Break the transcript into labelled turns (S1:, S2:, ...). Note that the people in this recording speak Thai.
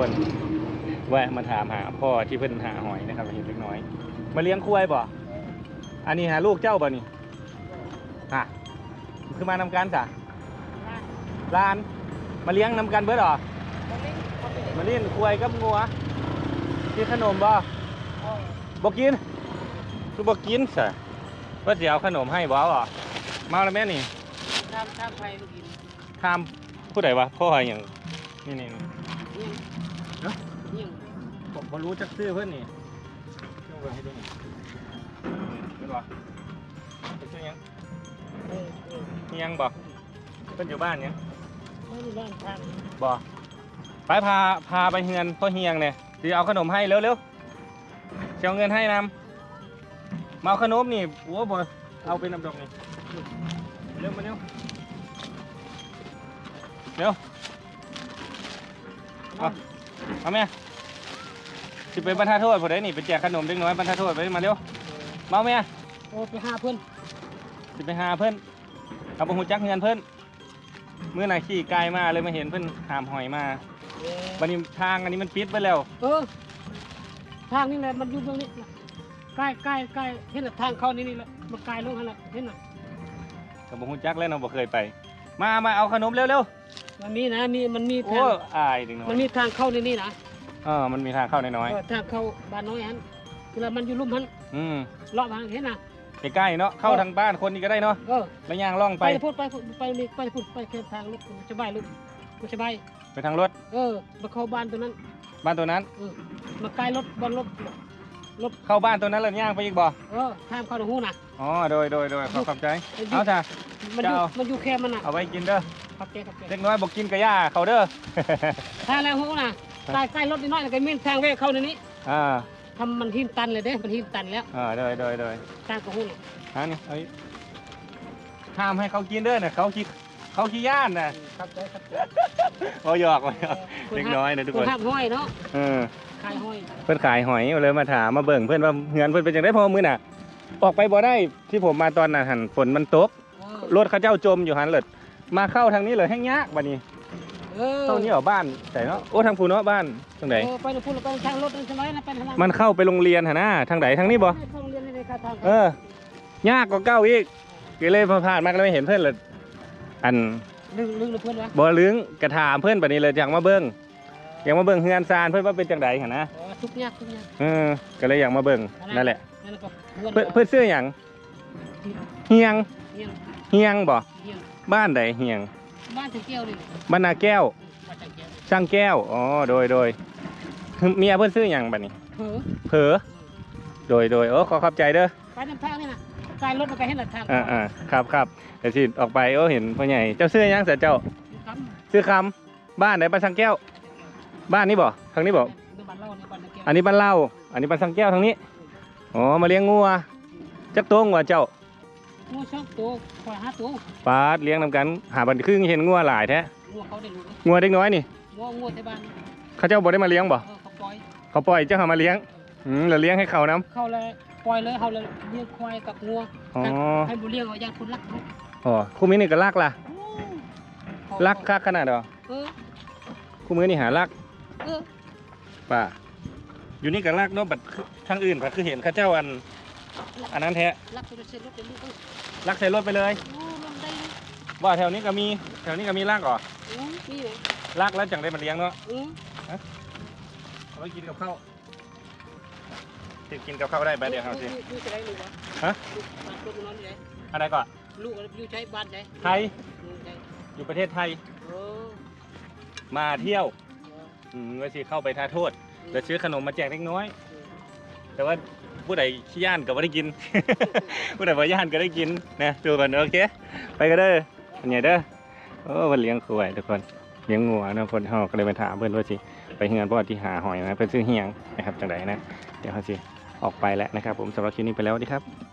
S1: คนแวะมาถามหาพ่อที่เพิ่นหาหอยนะครับเห็นเล็กน้อย มาเลี้ยงควายบ่อันนี้หาลูกเจ้าบ่นี่ฮะคือมานำกันจ้ะลาน มาเลี้ยงนำกันเบิดหรอมาเลี้ยงควายกับงัวกินขนมบ่บ่กินคือบ่กินซะว่าสิเอาขนมให้บ่เอาอะมาแล้วแม่นี่
S2: ทำทำไฟลูกกิน
S1: ถามผู้ใดวะพ่อหอยหยังนี่นี่นี่
S2: เนี่ ย
S1: เนอะ
S2: เนี่ย
S1: ผมบ่รู้จักซื้อเพิ่นนี่เอาไว้ให้ดูนี่เห็นบ่ไปซื้อหยัง
S2: เออเออ
S1: มีหยังบ่เพิ่นอยู่บ้านหยัง
S2: ไม่ได้บ้านทาง
S1: บ่ไปพาพาไปเฮือนพ่อเฮียงเนี่ยสิเอาขนมให้เร็วๆสิเอาเงินให้นำมาเอาขนมนี่โอ้บ่เอาเป็นน้ำดอกนี่เร็วมาเร็วเร็ว เอา เอาแม่สิไปบรรทัดโทษผู้ใดนี่ไปแจกขนมเด็กน้อยบรรทัดโทษไปมาเร็วมาเอาแม่
S2: โอ้ไปหาเพื่อน
S1: สิไปหาเพิ่นเอาบ่ฮู้จักเงินเพิ่นมื้อน่ะขี่ไกลมาเลยมาเห็นเพิ่นหามหอยมา
S2: เออ
S1: บัดนี้ทางอันนี้มันปิดไปแล้ว
S2: เออ ทางนี่แหละมันอยู่ตรงนี้ใกล้ใกล้ใกล้เห็นน่ะทางเข้านี่นี่แหละมันไกลลงขนาดเห็นน่ะ
S1: ก็บ่ฮู้จักแล้วเนาะบ่เคยไป มามาเอาขนมเร็ว
S2: มันมีนะมีมันมี
S1: ๆโอ้
S2: ทาง
S1: อายดึงน้อ
S2: มัน
S1: ย
S2: มีทางเข้าในนี่นะ
S1: เออมันมีทางเข้าน้อย
S2: เออทางเข้าบ้านน้อยฮันเวลามันอยู่ลุ่มฮัน
S1: ๆอืม
S2: เลาะทางเห็นน่ะ
S1: ใกล้ๆเนาะเข้าทางบ้านคนนี้ก็ได้เนาะ
S2: เออ
S1: แล้วย่างล่อง
S2: ไป
S1: ไป
S2: พูดไปพูดไปนี่ไปพูดไปแค่ทางรถมันสบายลูกมันสบาย
S1: ไปทางรถ
S2: เออมาเข้าบ้านตัวนั้น
S1: บ้านตัวนั้น
S2: เออมาไกลรถบนรถรถ
S1: เข้าบ้านตัวนั้นแล้วย่างไปอีกบ่
S2: เออทางเข้าในหูน่ะ
S1: อ๋อโดยโดยโดยขอขอบใจ
S2: มันอยู่
S1: เอาจ้ะ
S2: มันอยู่
S1: จะเอา
S2: มันอยู่แค่มันน่ะ
S1: เอาไว้กินเด้อ
S2: ครับเจ๊ครับเจ๊
S1: เด็กน้อยบอกกินกระย่าเขาเด้อ
S2: ทางแล้วหูน่ะใกล้ใกล้รถนิดหน่อยแล้วก็มีทางเวกเข้าในนี้
S1: อ่า
S2: ทำมันหินตันเลยเด้มันหินตันแล้ว
S1: อ่าโดยโดยโดย
S2: ทางกับหูน่ะ
S1: อันนี้เอาอีกห้ามให้เขากินเด้อน่ะเขาขี้เขาขี้ย่านน่ะ
S2: ครับเจ๊ครับเจ๊
S1: เอาหยอกเอาหยอกเล็กน้อยนะทุกคน
S2: ห้ามห้อยเนาะ
S1: เออ
S2: ขายห้อย
S1: เพื่อนขายหอยเลยมาถามมาเบิ่งเพื่อนว่าเงินเพื่อนเป็นจังได้พอมื้อน่ะ ออกไปบ่ได้ที่ผมมาตอนน่ะหันฝนมันตก
S2: เออ
S1: รถเขาเจ้าจมอยู่หันเลย มาเข้าทางนี้เลยแห้งยากบัดนี้
S2: เออ
S1: เข้านี้เหรอบ้านแต่เนาะโอ้ทางภูเนาะบ้านทางไหน
S2: เออไปเดี๋ยวพูดแล้วไปทางรถนั่นใช่ไหมนะไปทางนั้น
S1: มันเข้าไปโรงเรียนหนนะทางไหนทางนี้บ่
S2: ไปโรงเรียนในค่าทาง
S1: เออยากกว่าเก้าอีกก็เลยพอผ่านมาก็เลยไม่เห็นเพื่อนเลยอัน
S2: ลึงลึงเพื่อนวะ
S1: บ่ลึงกระถามเพื่อนบัดนี้เลยอยากมาเบิ่งอยากมาเบิ่งเฮือนซานเพื่อนว่าเป็นจังไดหั่นนะ
S2: อ๋อทุกยากทุกยาก
S1: เออก็เลยอยากมาเบิ่งนั่นแหละ
S2: นั่นก็
S1: เพื่อนเพื่อนซื้อหยังเฮียง
S2: เฮียน
S1: เฮียงบ่
S2: เฮียน
S1: บ้านใดเฮียง
S2: บ้านถึงแก้วเลย
S1: บ้านนาแก้ว
S2: บ้านถึงแก้ว
S1: ช่างแก้ว อ๋อ โดยโดยเมียเพื่อนซื้ออย่างบัดนี้
S2: เผลอ
S1: เผลอโดยโดยโอ้ขอขอบใจเด้อ
S2: ไปน้ำทางนี่นะกายรถมันก็เห็นหลักทาง
S1: อ่าอ่าครับครับเดี๋ยวสิออกไปโอ้เห็นพ่อใหญ่ เจ้าซื้อหยังเสียเจ้า
S2: ครับ
S1: ซื้อคำบ้านไหนบ้านช่างแก้ว บ้านนี้บ่ทางนี้บ่
S2: ในบ้านเล่าในบ้านตะแก้ว
S1: อันนี้บ้านเล่า อันนี้บ้านช่างแก้วทางนี้ อ๋อ มาเลี้ยงงัวจักตัวงัวเจ้า
S2: งูชอบตัวคอยหาตัว
S1: ปาดเลี้ยงนำกัน หาบันครึ่งเห็นงัวหลายแท้
S2: งูเขาได้รู้
S1: งัวเด็กน้อยนี่
S2: งูงูที่บ้าน
S1: เขาเจ้าบ่ได้มาเลี้ยงบ่
S2: เขาปล่อย
S1: เขาปล่อยเจ้าเขามาเลี้ยงอืมแล้วเลี้ยงให้เขาน้
S2: เขาเลยปล่อยเลยเขาเลยเลี้ยงควายกับงูำ
S1: อ๋อ
S2: ให้บุเลี้ยงเอาอย่างคนรัก
S1: อ๋อคู่มือนี่ก็ลักล่ะลักคักขนาดหรอคู่มือนี่หาลักป่าอยู่นี่ก็ลักเนาะบัดคือทางอื่นก็คือเห็นข้าเจ้าอัน อันนั้นแท้
S2: รักตัวเส้นรถเป็นลูกเออ
S1: ลักใส่รถไปเลย
S2: โอ้ลำได้เลย
S1: ว่าแถวนี้ก็มีแถวนี้ก็มีลักเหรอ
S2: อืมนี่เลย
S1: ลักแล้วจังได้มาเลี้ยงเนาะ
S2: อืม
S1: เอาไว้กินกับข้าวสิกินกับข้าวได้ไปเดี๋ยวเอาสิ
S2: ลูกจะได้ลูกวะ
S1: ฮะ
S2: ลูกบ้านคนนอนอยู่ไหน
S1: อะไรก่อน
S2: ลูกอยู่ใช้บ้านไหน
S1: ไทย
S2: อืมใช่
S1: อยู่ประเทศไทย
S2: เออ
S1: มาเที่ยว
S2: เออ
S1: อืมไว้สิเข้าไปทาโทษแล้วซื้อขนมมาแจกเล็กน้อย
S2: อืม
S1: แต่ว่า ผู้ใดขี้ย่านก็ไม่ได้กิน ผู้ใดบ่ย่านก็ได้กินนะดูกันโอเค ไปกันเด้ออันใหญ่เด้อโอ้วันเลี้ยงขวายทุกคนเลี้ยงงัวนะคนเฮาก็เลยไปถามเพื่อนว่าสิไปเฮือนพ่อที่หาหอยนะเพิ่นซื้อเฮียงนะครับจังไดนะเดี๋ยวเขาสิออกไปแล้วนะครับ ผมสำหรับคลิปนี้ไปแล้วสวัสดีครับ